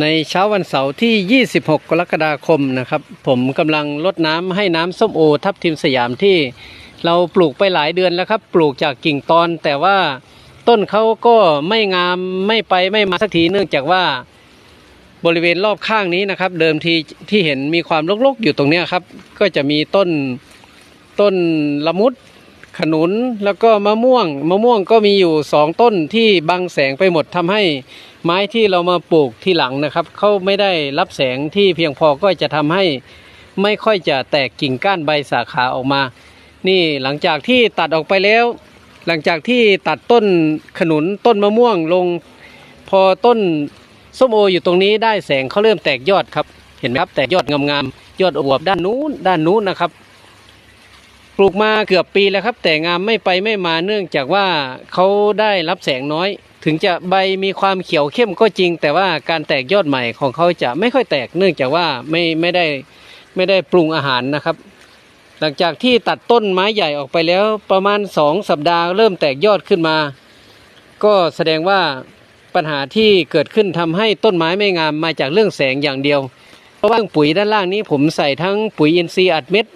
ในเช้าวันเสาร์ที่ 26 กรกฎาคมนะครับ ผมกำลังลดน้ำให้น้ำส้มโอทับทิมสยามที่เราปลูกไปหลายเดือนแล้วครับ ปลูกจากกิ่งตอน แต่ว่าต้นเขาก็ไม่งามไม่ไปไม่มาสักทีเนื่องจากว่าบริเวณรอบข้างนี้นะครับ เดิมทีที่เห็นมีความรกๆอยู่ตรงนี้ครับ ก็จะมีต้นต้นละมุด ขนุนแล้วก็มะม่วง มะม่วงก็มีอยู่สองต้นที่บังแสงไปหมดทำให้ไม้ที่เรามาปลูกที่หลังนะครับเขาไม่ได้รับแสงที่เพียงพอก็จะทำให้ไม่ค่อยจะแตกกิ่งก้านใบสาขาออกมา นี่หลังจากที่ตัดออกไปแล้ว หลังจากที่ตัดต้นขนุนต้นมะม่วงลง พอต้นส้มโออยู่ตรงนี้ได้แสงเขาเริ่มแตกยอดครับ เห็นไหมครับแตกยอดงามๆยอดอวบด้านนู้นด้านนู้นนะครับ ปลูกมาเกือบปีแล้วครับ แต่งามไม่ไปไม่มาเนื่องจากว่าเขาได้รับแสงน้อย ถึงจะใบมีความเขียวเข้มก็จริง แต่ว่าการแตกยอดใหม่ของเขาจะไม่ค่อยแตก เนื่องจากว่าไม่ไม่ได้ไม่ได้ปรุงอาหารนะครับ หลังจากที่ตัดต้นไม้ใหญ่ออกไปแล้วประมาณสองสัปดาห์เริ่มแตกยอดขึ้นมา ก็แสดงว่าปัญหาที่เกิดขึ้นทำให้ต้นไม้ไม่งามมาจากเรื่องแสงอย่างเดียว เพราะว่าปุ๋ยด้านล่างนี้ผมใส่ทั้งปุ๋ยอินทรีย์อัดเม็ด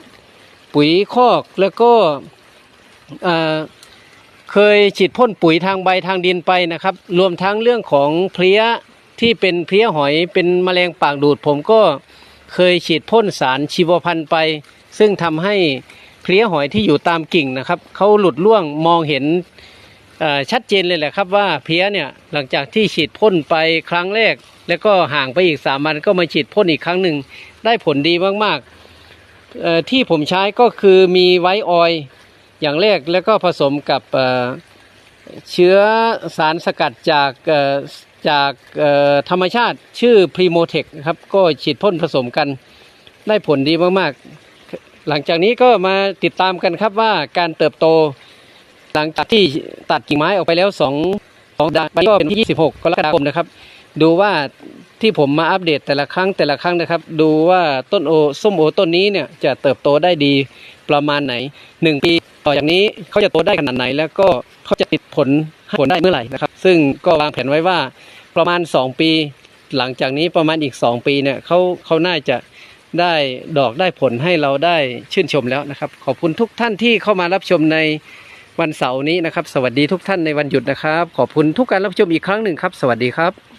ปุ๋ยคอกแล้วก็เคยฉีดพ่นปุ๋ยทางใบทางดินไปนะครับ รวมทั้งเรื่องของเพลี้ยที่เป็นเพลี้ยหอยเป็นแมลงปากดูด ผมก็เคยฉีดพ่นสารชีวพันธ์ไป ซึ่งทำให้เพลี้ยหอยที่อยู่ตามกิ่งนะครับเขาหลุดล่วงมองเห็นชัดเจนเลยแหละครับว่าเพลี้ยเนี่ยหลังจากที่ฉีดพ่นไปครั้งแรก แล้วก็ห่างไปอีกสามวันก็มาฉีดพ่นอีกครั้งหนึ่งได้ผลดีมากๆ ที่ผมใช้ก็คือมีไวท์ออยอย่างแรกแล้วก็ผสมกับเเชื้อสารสกัดจากจากธรรมชาติชื่อพรีโมเทคครับ ก็ฉีดพ่นผสมกันได้ผลดีมากๆ หลังจากนี้ก็มาติดตามกันครับว่าการเติบโต หลังจากที่ตัดกิ่งไม้ออกไปแล้วสองสองดานก็เป็นที่ 26 กรกฎาคมนะครับ ดูว่าที่ผมมาอัปเดตแต่ละครั้งแต่ละครั้งนะครับ ดูว่าต้นโอส้มโอต้นนี้เนี่ยจะเติบโตได้ดีประมาณไหนหนึ่งปีต่อจากนี้เขาจะโตได้ขนาดไหน แล้วก็เขาจะติดผลให้ผลได้เมื่อไหร่นะครับ ซึ่งก็วางแผนไว้ว่าประมาณ 2 ปี หลังจากนี้ประมาณอีก 2 ปีเนี่ยเขาเขาน่าจะได้ดอกได้ผลให้เราได้ชื่นชมแล้วนะครับ ขอบคุณทุกท่านที่เข้ามารับชมในวันเสาร์นี้นะครับ สวัสดีทุกท่านในวันหยุดนะครับ ขอบคุณทุกการรับชมอีกครั้งหนึ่งครับ สวัสดีครับ